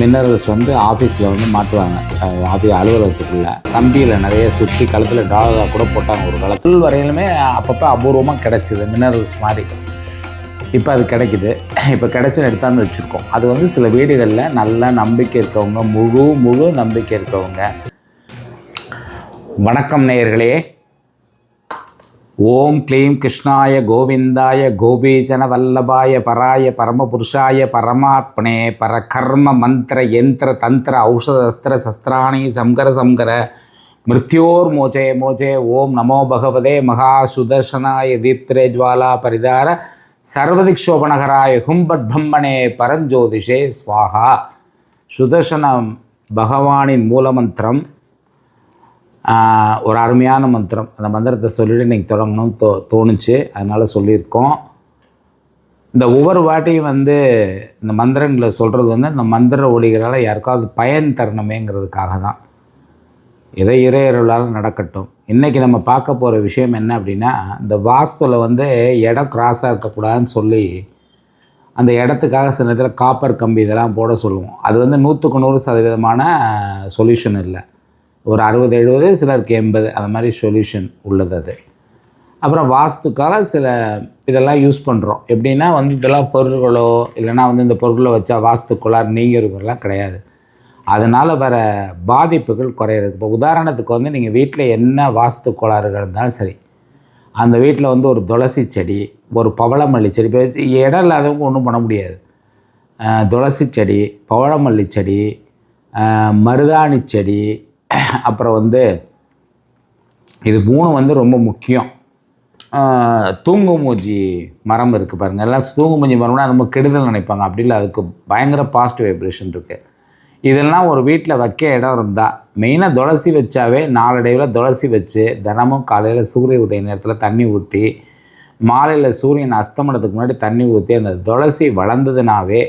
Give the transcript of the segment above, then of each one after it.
Minerals வந்து ஆஃபீஸில் வந்து மாட்டுவாங்க. ஆஃபீஸ் அலுவலகத்துக்குள்ளே. கம்பியில் நிறைய சுற்றி கழுத்தில் டாலராக கூட போட்டாங்க ஒரு காலத்தில். வரையிலுமே அப்பப்போ அபூர்வமாக கிடச்சிது மினரல்ஸ் மாதிரி. இப்போ அது கிடைக்குது. இப்போ கிடைச்சி எடுத்தாந்து வச்சுருக்கோம். அது வந்து சில வீடுகளில் நல்ல நம்பிக்கை இருக்கவங்க முழு முழு நம்பிக்கை இருக்கவங்க. வணக்கம் நேயர்களே. ஓம் க்ளீம் கிருஷ்ணாய கோவிந்தாய கோபீஜன வல்லபாய பராய பரமபுருஷாய பரமாத்மனே பரகர்ம மந்திர யந்திர தந்திர ஔஷதஸ்திர சஸ்திராணி சம்கர சம்கர மிருத்யோர் மோஜே மோஜே ஓம் நமோ பகவதே மகா சுதர்சனாய தீப்திரே ஜுவாலா பரிதார சர்வதிக்ஷோபனகராய ஹும்பட் பிரம்மணே பரஞ்சோதிஷே ஸ்வாகா சுதர்சன பகவானின் மூலமந்திரம் ஆஹ், ஒரு அருமையான மந்திரம். அந்த மந்திரத்தை சொல்லிட்டு இன்றைக்கி தொடங்கணும்னு தோ தோணுச்சு. அதனால் சொல்லியிருக்கோம். இந்த ஒவ்வொரு வாட்டியும் வந்து இந்த மந்திரங்களை சொல்கிறது வந்து இந்த மந்திர ஒளிகளால் யாருக்காவது பயன் தரணுமேங்கிறதுக்காக தான். எதை இறையருளால் நடக்கட்டும். இன்றைக்கி நம்ம பார்க்க போகிற விஷயம் என்ன அப்படின்னா இந்த வாஸ்துவில் வந்து இடம் கிராஸாக இருக்கக்கூடாதுன்னு சொல்லி அந்த இடத்துக்காக சில நேரத்தில் காப்பர் கம்பி இதெல்லாம் போட சொல்லுவோம். அது வந்து நூற்றுக்கு நூறு சதவீதமான சொல்யூஷன் இல்லை. ஒரு அறுபது எழுபது சிலருக்கு எண்பது அந்த மாதிரி சொல்யூஷன் உள்ளது அது. அப்புறம் வாஸ்துக்காக சில இதெல்லாம் யூஸ் பண்ணுறோம் எப்படின்னா வந்து இதெல்லாம் பொருள்களோ இல்லைன்னா வந்து இந்த பொருளை வச்சா வாஸ்து கோளாறு நீங்கிறதுலாம் கிடையாது. அதனால் வர பாதிப்புகள் குறையிறது இப்போ உதாரணத்துக்கு வந்து நீங்கள் வீட்டில் என்ன வாஸ்து கோளாறுகள் இருந்தாலும் சரி அந்த வீட்டில் வந்து ஒரு துளசி செடி ஒரு பவளமல்லி செடி இப்போ இடம் இல்லாதவங்க ஒன்றும் பண்ண முடியாது. துளசி செடி பவளமல்லி செடி மருதாணி செடி அப்புறம் வந்து இது மூணு வந்து ரொம்ப முக்கியம். தூங்குமூஞ்சி மரம் இருக்குது பாருங்கள் எல்லாம் தூங்குமூஞ்சி மரம்னா ரொம்ப கெடுதல் நினைப்பாங்க. அப்படி இல்லை அதுக்கு பயங்கர பாசிட்டிவ் வைப்ரேஷன் இருக்குது இதெல்லாம் ஒரு வீட்டில் வைக்க இடம் இருந்தால் மெயினாக துளசி வச்சாவே நாளடைவில் துளசி வச்சு தினமும் காலையில் சூரிய உதய நேரத்தில் தண்ணி ஊற்றி மாலையில் சூரியன் அஸ்தமனத்துக்கு முன்னாடி தண்ணி ஊற்றி அந்த துளசி வளர்ந்ததுனாவே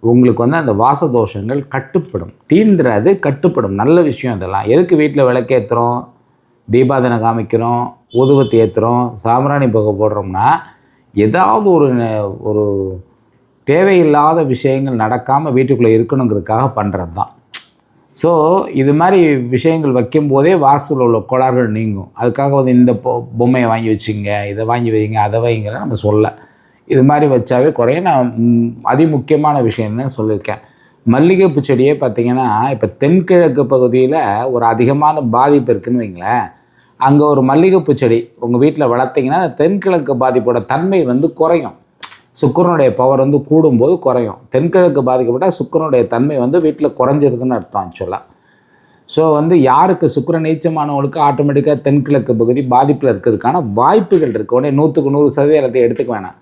உங்களுக்கு வந்து அந்த வாச தோஷங்கள் கட்டுப்படும். தீந்துராது கட்டுப்படும். நல்ல விஷயம் இதெல்லாம் எதுக்கு வீட்டில் விளக்கேற்றுறோம் தீபாதனை காமிக்கிறோம் ஊதுவத்தி ஏற்றுறோம் சாம்பிராணி புகை போடுறோம்னா ஏதாவது ஒரு ந- ஒரு தேவையில்லாத விஷயங்கள் நடக்காமல் வீட்டுக்குள்ளே இருக்கணுங்கிறதுக்காக பண்ணுறது தான் ஸோ இது மாதிரி விஷயங்கள் வைக்கும்போதே வாசலில் உள்ள கோளாறுகள் நீங்கும். அதுக்காக வந்து இந்த பொ- பொம்மையை வாங்கி வச்சுங்க இதை வாங்கி வைங்க அதை வைங்கலாம் நம்ம சொல்ல. இது மாதிரி வச்சாவே குறைய நான் அதிமுக்கியமான விஷயம் தான் சொல்லியிருக்கேன். மல்லிகைப்பூ செடியே பார்த்தீங்கன்னா இப்போ தென்கிழக்கு பகுதியில் ஒரு அதிகமான பாதிப்பு இருக்குன்னு வைங்களேன். அங்கே ஒரு மல்லிகைப்பூ செடி உங்கள் வீட்டில் வளர்த்தீங்கன்னா தென்கிழக்கு பாதிப்போட தன்மை வந்து குறையும். சுக்கிரனுடைய பவர் வந்து கூடும்போது குறையும். தென்கிழக்கு பாதிக்கப்பட்டால் சுக்கிரனுடைய தன்மை வந்து வீட்டில் குறைஞ்சிருதுன்னு அர்த்தம் ஆக்சுவலாக ஸோ வந்து யாருக்கு சுக்கிர நீச்சமானவங்களுக்கு ஆட்டோமேட்டிக்காக தென்கிழக்கு பகுதி பாதிப்பில் இருக்கிறதுக்கான வாய்ப்புகள் இருக்குது உடனே நூற்றுக்கு நூறு சதவீதத்தை எடுத்துக்க வேணாம்.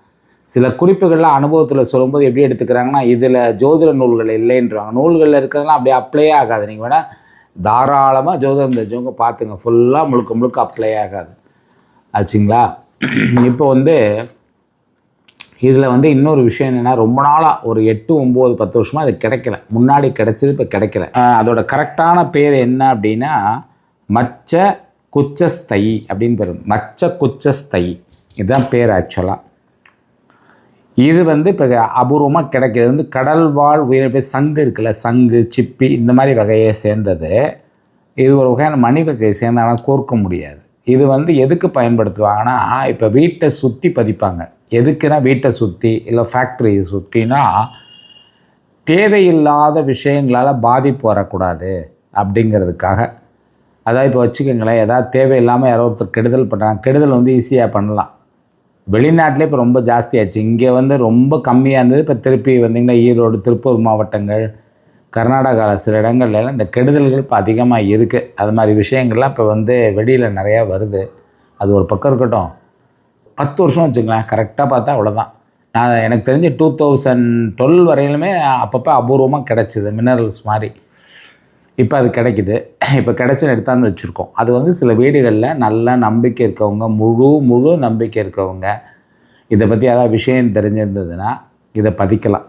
சில குறிப்புகள்லாம் அனுபவத்தில் சொல்லும்போது எப்படி எடுத்துக்கிறாங்கன்னா இதில் ஜோதிட நூல்கள் இல்லைன்றாங்க நூல்களில் இருக்கிறதெல்லாம் அப்படியே அப்ளை ஆகாது. நீங்கள் வேணால் தாராளமாக ஜோதிடம் தெரிஞ்சவங்க பார்த்துங்க. ஃபுல்லாக முழுக்க முழுக்க அப்ளை ஆகாது. ஆச்சுங்களா? இப்போ வந்து இதில் வந்து இன்னொரு விஷயம் என்னென்னா ரொம்ப நாளாக ஒரு எட்டு ஒம்பது பத்து வருஷமாக அது கிடைக்கல. முன்னாடி கிடைச்சது இப்போ கிடைக்கல. அதோட கரெக்டான பேர் என்ன அப்படின்னா மச்ச குச்சஸ்தை அப்படின்னு பேர் மச்ச குச்சஸ்தை. இதுதான் பேர் ஆக்சுவலாக இது வந்து இப்போ அபூர்வமாக கிடைக்கிறது வந்து கடல் வாழ் உயிரிழப்பு சங்கு இருக்குல்ல சங்கு சிப்பி இந்த மாதிரி வகையை சேர்ந்தது. இது ஒரு வகையான மணி வகையை சேர்ந்தாலும் கோர்க்க முடியாது. இது வந்து எதுக்கு பயன்படுத்துவாங்கன்னா இப்போ வீட்டை சுற்றி பதிப்பாங்க. எதுக்குன்னா வீட்டை சுற்றி இல்லை ஃபேக்ட்ரியை சுற்றினா தேவையில்லாத விஷயங்களால் பாதிப்பு வரக்கூடாது அப்படிங்கிறதுக்காக. அதாவது இப்போ வச்சுக்கோங்களேன் ஏதாவது தேவையில்லாமல் யாரோ ஒருத்தர் கெடுதல் பண்ணுறாங்க கெடுதல் வந்து ஈஸியாக பண்ணலாம். வெளிநாட்டிலே இப்போ ரொம்ப ஜாஸ்தியாச்சு. இங்கே வந்து ரொம்ப கம்மியாக இருந்தது. இப்போ திருப்பி வந்தீங்கன்னா ஈரோடு திருப்பூர் மாவட்டங்கள் கர்நாடகாவில் சில இடங்கள்லாம் இந்த கெடுதல்கள் இப்போ அதிகமாக இருக்குது அது மாதிரி விஷயங்கள்லாம் இப்போ வந்து வெளியில் நிறையா வருது. அது ஒரு பக்கம் இருக்கட்டும். பத்து வருஷம் வச்சுங்களேன் கரெக்டாக பார்த்தா அவ்வளோதான் நான் எனக்கு தெரிஞ்ச டூ தௌசண்ட் டுவெல் வரையிலுமே அப்பப்போ அபூர்வமாக கிடச்சிது மினரல்ஸ் மாதிரி. இப்போ அது கிடைக்குது. இப்போ கிடைச்சி எடுத்தாந்து வச்சுருக்கோம். அது வந்து சில வீடுகளில் நல்ல நம்பிக்கை இருக்கவங்க முழு முழு நம்பிக்கை இருக்கவங்க இதை பற்றி ஏதாவது விஷயம் தெரிஞ்சிருந்ததுன்னா இதை பதிக்கலாம்.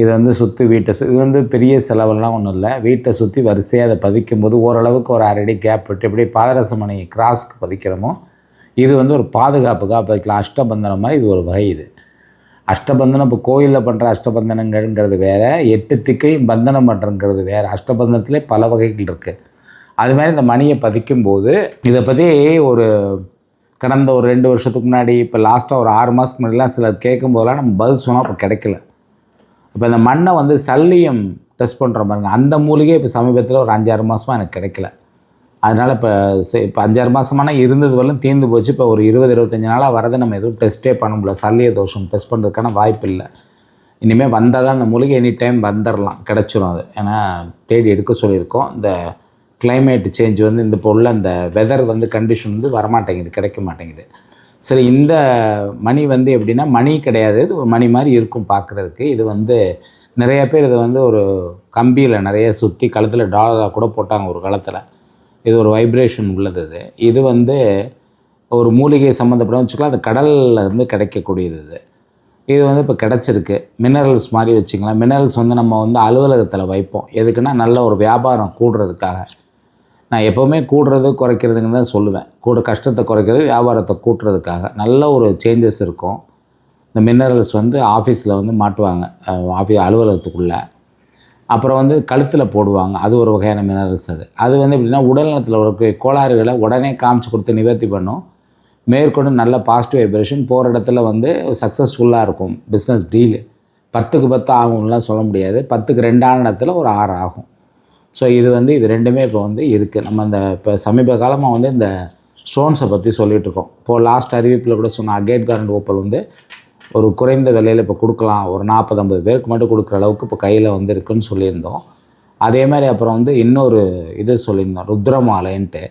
இது வந்து சுற்றி வீட்டை இது வந்து பெரிய செலவெல்லாம் ஒன்றும் இல்லை. வீட்டை சுற்றி வரிசையாக அதை பதிக்கும் போது ஓரளவுக்கு ஒரு அரை அடி கேப் விட்டு எப்படி பாதரசமணி கிராஸ்க்கு பதிக்கிறோமோ இது வந்து ஒரு பாதுகாப்புக்காக பதிக்கலாம். அஷ்டபந்தனம் மாதிரி இது ஒரு வகை இது. அஷ்டபந்தனம் இப்போ கோயிலில் பண்ணுற அஷ்டபந்தனங்கள்ங்கிறது வேறு எட்டு திக்கையும் பந்தனம் பண்ணுறங்கிறது வேறு. அஷ்டபந்தனத்திலே பல வகைகள் இருக்குது அது மாதிரி இந்த மணியை பதிக்கும்போது இதை பற்றி ஒரு கடந்த ஒரு ரெண்டு வருஷத்துக்கு முன்னாடி இப்போ லாஸ்ட்டாக ஒரு ஆறு மாதத்துக்கு முன்னாடிலாம் சிலர் கேட்கும் போதெல்லாம் நம்ம பதில் சொன்னால் இப்போ கிடைக்கல. இப்போ இந்த மண்ணை வந்து சல்லியம் டெஸ்ட் பண்ணுற பாருங்க அந்த மூலிகை இப்போ சமீபத்தில் ஒரு அஞ்சாறு மாதமாக எனக்கு கிடைக்கல. அதனால் இப்போ சரி இப்போ அஞ்சாறு மாதமான இருந்தது வரலும் தீர்ந்து போச்சு. இப்போ ஒரு இருபது இருபத்தஞ்சி நாளாக வரதை நம்ம எதுவும் டெஸ்ட்டே பண்ண முடியல. சல்லிய தோஷம் டெஸ்ட் பண்ணுறதுக்கான வாய்ப்பு இல்லை. இனிமேல் வந்தால் தான் அந்த மூலிகை எனி டைம் வந்துடலாம் கிடச்சிரும் அது. ஏன்னா தேடி எடுக்க சொல்லியிருக்கோம். இந்த கிளைமேட் சேஞ்ச் வந்து இந்த இப்போ உள்ள அந்த வெதர் வந்து கண்டிஷன் வந்து வரமாட்டேங்குது. கிடைக்க மாட்டேங்குது. சரி இந்த மணி வந்து எப்படின்னா மணி கிடையாது. இது ஒரு மணி மாதிரி இருக்கும் பார்க்குறதுக்கு இது வந்து நிறைய பேர் இதை வந்து ஒரு கம்பியில் நிறைய சுற்றி கழுத்தில் டாலராக கூட போட்டாங்க ஒரு காலத்தில். இது ஒரு வைப்ரேஷன் உள்ளது இது. இது வந்து ஒரு மூலிகை சம்மந்தப்பட்ட வச்சுக்கலாம் அது கடலில் இருந்து கிடைக்கக்கூடியது இது. இது வந்து இப்போ கிடச்சிருக்கு. மினரல்ஸ் மாதிரி வச்சுக்கலாம் மினரல்ஸ் வந்து நம்ம வந்து அலுவலகத்தில் வைப்போம். எதுக்குன்னா நல்ல ஒரு வியாபாரம் கூடுறதுக்காக. நான் எப்போவுமே கூடுறது குறைக்கிறதுங்க தான் சொல்லுவேன். கூட கஷ்டத்தை குறைக்கிறது வியாபாரத்தை கூட்டுறதுக்காக. நல்ல ஒரு சேஞ்சஸ் இருக்கும். இந்த மினரல்ஸ் வந்து ஆஃபீஸில் வந்து மாட்டுவாங்க. ஆஃபீஸ் அலுவலகத்துக்குள்ளே. அப்புறம் வந்து கழுத்தில் போடுவாங்க. அது ஒரு வகையான மினரல்ஸ் அது. அது வந்து எப்படின்னா உடல்நலத்தில் ஒரு கோளாறுகளை உடனே காமிச்சு கொடுத்து நிவர்த்தி பண்ணும். மேற்கொண்டு நல்ல பாசிட்டிவ் வைப்ரேஷன் போகிற இடத்துல வந்து சக்ஸஸ்ஃபுல்லாக இருக்கும். பிஸ்னஸ் டீலு பத்துக்கு பத்து ஆகும்லாம் சொல்ல முடியாது. பத்துக்கு ரெண்டான இடத்துல ஒரு ஆறு ஆகும். ஸோ இது வந்து இது ரெண்டுமே இப்போ வந்து இருக்குது நம்ம இந்த இப்போ சமீப காலமாக வந்து இந்த ஸ்டோன்ஸை பற்றி சொல்லிகிட்ருக்கோம் இப்போது லாஸ்ட் அறிவிப்பில் கூட சொன்ன அகேட் கார்டன் ஓப்பல் வந்து ஒரு குறைந்த விலையில் இப்போ கொடுக்கலாம். ஒரு நாற்பது ஐம்பது பேருக்கு மட்டும் கொடுக்குற அளவுக்கு இப்போ கையில் வந்து இருக்குன்னு சொல்லியிருந்தோம். அதே மாதிரி அப்புறம் வந்து இன்னொரு இது சொல்லியிருந்தோம். ருத்ரமாலைன்ட்டு.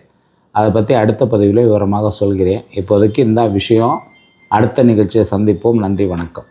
அதை பற்றி அடுத்த பதிவில் விவரமாக சொல்கிறேன். இப்போதைக்கு இந்த விஷயம். அடுத்த நிகழ்ச்சியை சந்திப்போம். நன்றி வணக்கம்.